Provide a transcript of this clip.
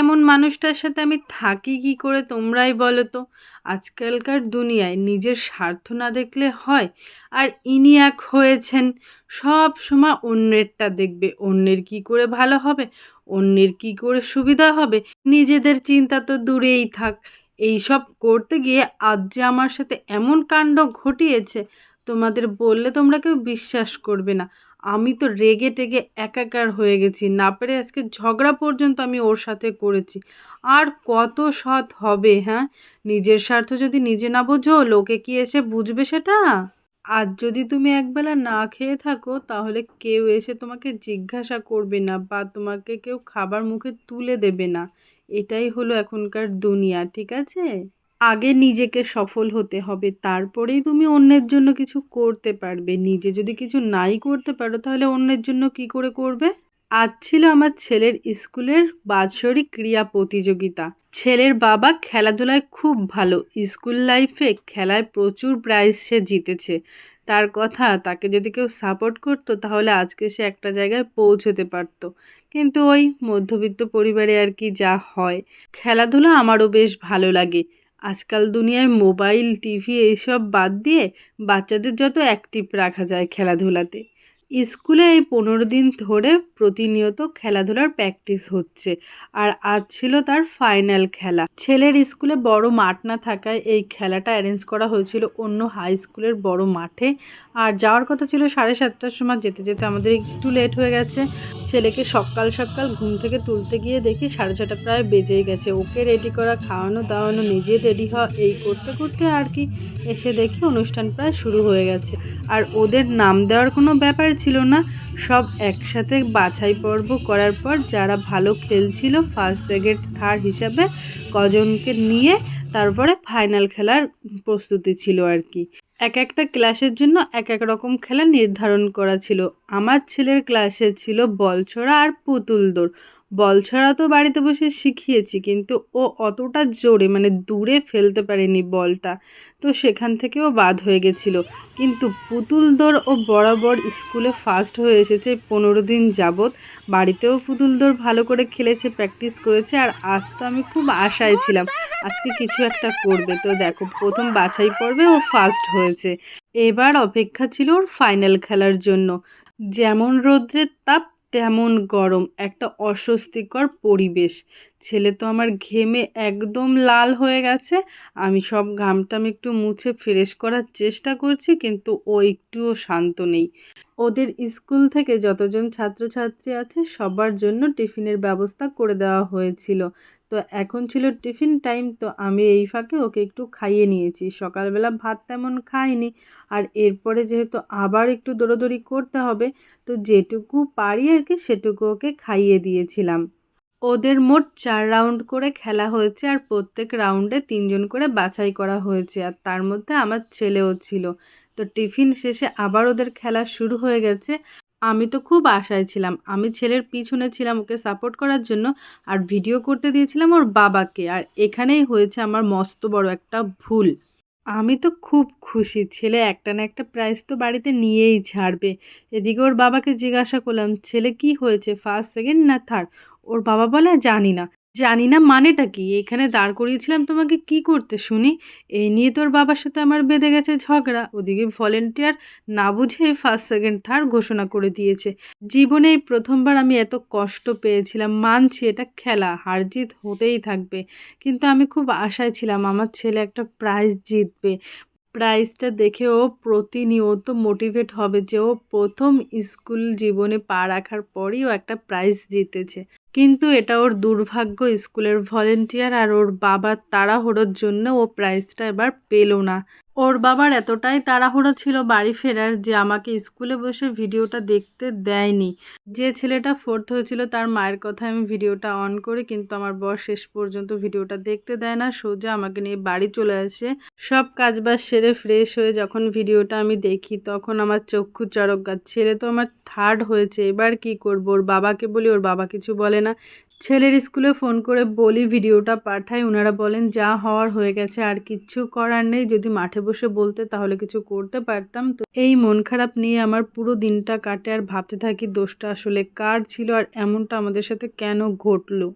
এমন মানুষটার সাথে আমি থাকি কি করে তোমরাই বলো তো? আজকালকার দুনিয়ায় নিজের স্বার্থ না দেখলে হয়, আর ইনি এক হয়েছেন, সব সময় অন্যেরটা দেখবে, অন্যের কি করে ভালো হবে, অন্যের কি করে সুবিধা হবে, নিজেদের চিন্তা তো দূরেই থাক। এইসব করতে গিয়ে আজ যে আমার সাথে এমন কাণ্ড ঘটিয়েছে, তোমাদের বললে তোমরা কেউ বিশ্বাস করবে না। আমি তো রেগে টেগে একাকার হয়ে গেছি। না পেরে আজকে ঝগড়া পর্যন্ত আমি ওর সাথে করেছি। আর কত সৎ হবে হ্যাঁ? নিজের স্বার্থ যদি নিজে না বোঝো, লোকে কি এসে বুঝবে সেটা? আজ যদি তুমি একবেলা না খেয়ে থাকো, তাহলে কেউ এসে তোমাকে জিজ্ঞাসা করবে না বা তোমাকে কেউ খাবার মুখে তুলে দেবে না। এটাই হলো এখনকার দুনিয়া, ঠিক আছে? আগে নিজেকে সফল হতে হবে, তারপরেই তুমি অন্যের জন্য কিছু করতে পারবে। নিজে যদি কিছু নাই করতে পারো, তাহলে অন্যের জন্য কি করে করবে? আজ ছিল আমার ছেলের স্কুলের বাৎসরিক ক্রিয়া প্রতিযোগিতা। ছেলের বাবা খেলাধুলায় খুব ভালো। স্কুল লাইফে খেলায় প্রচুর প্রাইজ সে জিতেছে। তার কথা, তাকে যদি কেউ সাপোর্ট করতো, তাহলে আজকে সে একটা জায়গায় পৌঁছতে পারত। কিন্তু ওই মধ্যবিত্ত পরিবারে আর কি যা হয়। খেলাধুলা আমারও বেশ ভালো লাগে। আজকাল দুনিয়ায় মোবাইল, টিভি এইসব বাদ দিয়ে বাচ্চাদের যত অ্যাক্টিভ রাখা যায় খেলাধুলাতে। স্কুলে এই পনেরো দিন ধরে প্রতিনিয়ত খেলাধুলার প্র্যাকটিস হচ্ছে। আর আজ ছিল তার ফাইনাল খেলা। ছেলের স্কুলে বড় মাঠ না থাকায় এই খেলাটা অ্যারেঞ্জ করা হয়েছিল অন্য হাই স্কুলের বড় মাঠে। আর যাওয়ার কথা ছিল সাড়ে সাতটার সময় যেতে যেতে আমাদের একটু লেট হয়ে গেছে। ছেলেকে সকাল সকাল ঘুম থেকে তুলতে গিয়ে দেখি সাড়ে ছটা প্রায় বেজেই গেছে। ওকে রেডি করা, খাওয়ানো, দাওয়ানো, নিজে রেডি হওয়া, এই করতে করতে আর কি এসে দেখি অনুষ্ঠান প্রায় শুরু হয়ে গেছে। আর ওদের নাম দেওয়ার কোনো ব্যাপার ছিল না। সব একসাথে বাছাই পর্ব করার পর যারা ভালো খেলছিল ফার্স্ট সেকেন্ড থার্ড হিসাবে কজনকে নিয়ে তারপরে ফাইনাল খেলার প্রস্তুতি ছিল আর কি। এক একটা ক্লাসের জন্য এক এক রকম খেলা নির্ধারণ করা ছিল। আমার ছেলের ক্লাসে ছিল বল ছোড়া আর পুতুল দৌড়। বল ছাড়া তো বাড়িতে বসে শিখিয়েছি, কিন্তু ও অতটা জোরে মানে দূরে ফেলতে পারেনি বলটা। তো সেখান থেকেও বাদ হয়ে গেছিল। কিন্তু পুতুল দৌড় ও বরাবর স্কুলে ফার্স্ট হয়ে এসেছে পনেরো দিন যাবৎ। বাড়িতেও পুতুল দৌড় ভালো করে খেলেছে প্র্যাকটিস করেছে, আর আজ তো আমি খুব আশায় ছিলাম, আজকে কিছু একটা করবে। তো দেখো, প্রথম বাছাই পর্বে ও ফার্স্ট হয়েছে। এবার অপেক্ষা ছিল ওর ফাইনাল খেলার জন্য। যেমন রৌদ্রের তাপ তেমন গরম, একটা অস্বস্তিকর পরিবেশ। ছেলে তো আমার ঘেমে একদম লাল হয়ে গেছে। আমি সব ঘামটাম একটু মুছে ফ্রেশ করার চেষ্টা করছি, কিন্তু ও একটুও শান্ত নেই। ওদের স্কুল থেকে যতজন ছাত্রছাত্রী আছে, সবার জন্য টিফিনের ব্যবস্থা করে দেওয়া হয়েছিল। তো এখন ছিল টিফিন টাইম, তো আমি এই ফাঁকে ওকে একটু খাইয়ে নিয়েছি। সকালবেলা ভাত তেমন খাইনি। আর এরপরে যেহেতু আবার একটু দৌড়োদৌড়ি করতে হবে, তো যেটুকু পারি আর কি সেটুকু ওকে খাইয়ে দিয়েছিলাম। ওদের মোট চার রাউন্ড করে খেলা হয়েছে আর প্রত্যেক রাউন্ডে তিনজন করে বাছাই করা হয়েছে। আর তার মধ্যে আমার ছেলেও ছিল। তো টিফিন শেষে আবার ওদের খেলা শুরু হয়ে গেছে। আমি তো খুব আশায় ছিলাম। আমি ছেলের পিছনে ছিলাম ওকে সাপোর্ট করার জন্য আর ভিডিও করতে দিয়েছিলাম ওর বাবাকে। আর এখানেই হয়েছে আমার মস্ত বড় একটা ভুল। আমি তো খুব খুশি। ছেলে একটা না একটা প্রাইজ তো বাড়িতে নিয়েই ছাড়বে। এদিকে ওর বাবাকে জিজ্ঞাসা করলাম, ছেলে কি হয়েছে? ফার্স্ট সেকেন্ড না থার্ড ওর বাবা বলে, জানি না। জানি না মানেটা কি। এখানে দাঁড় করিয়েছিলাম তোমাকে কি করতে শুনি? এই নিয়ে তোর বাবার সাথে আমার বেঁধে গেছে ঝগড়া। ওদিকে ভলেন্টিয়ার না বুঝে ফার্স্ট সেকেন্ড থার্ড ঘোষণা করে দিয়েছে। জীবনে এই প্রথমবার আমি এত কষ্ট পেয়েছিলাম, মানছি এটা খেলা, হার জিত হতেই থাকবে। কিন্তু আমি খুব আশায় ছিলাম আমার ছেলে একটা প্রাইজ জিতবে। প্রাইজটা দেখে ও প্রতিনিয়ত মোটিভেট হবে যে ও প্রথম স্কুল জীবনে পা রাখার পরই ও একটা প্রাইজ জিতেছে। কিন্তু এটা ওর দুর্ভাগ্য, স্কুলের ভলেন্টিয়ার আর ওর বাবার তাড়াহুড়োর জন্য ও প্রাইজটা এবার পেল না। ওর বাবার এতটাই তাড়াহুড়ো ছিল বাড়ি ফেরার যে আমাকে স্কুলে বসে ভিডিওটা দেখতে দেয়নি। যে ছেলেটা ফোর্থ হয়েছিল তার মায়ের কথা আমি ভিডিওটা অন করি, কিন্তু আমার বর শেষ পর্যন্ত ভিডিওটা দেখতে দেয় না, সোজা আমাকে নিয়ে বাড়ি চলে আসে। সব কাজবাজ সেরে ফ্রেশ হয়ে যখন ভিডিওটা আমি দেখি, তখন আমার চক্ষু চরক গাছ। ছেলে তো আমার থার্ড হয়েছে, এবার কি করব? ওর বাবাকে বলি, ওর বাবা কিছু বলে না। ছেলের স্কুলে ফোন করে বলি ভিডিওটা পাঠাই। ওনারা বলেন, যা হওয়ার হয়ে গেছে, আর কিছু করার নেই। যদি মাঠে বসে বলতে তাহলে কিছু করতে পারতাম। তো এই মন খারাপ নিয়ে আমার পুরো দিনটা কাটে। আর ভাবতে থাকি দোষটা আসলে কার ছিল, আর এমনটা আমাদের সাথে কেন ঘটলো?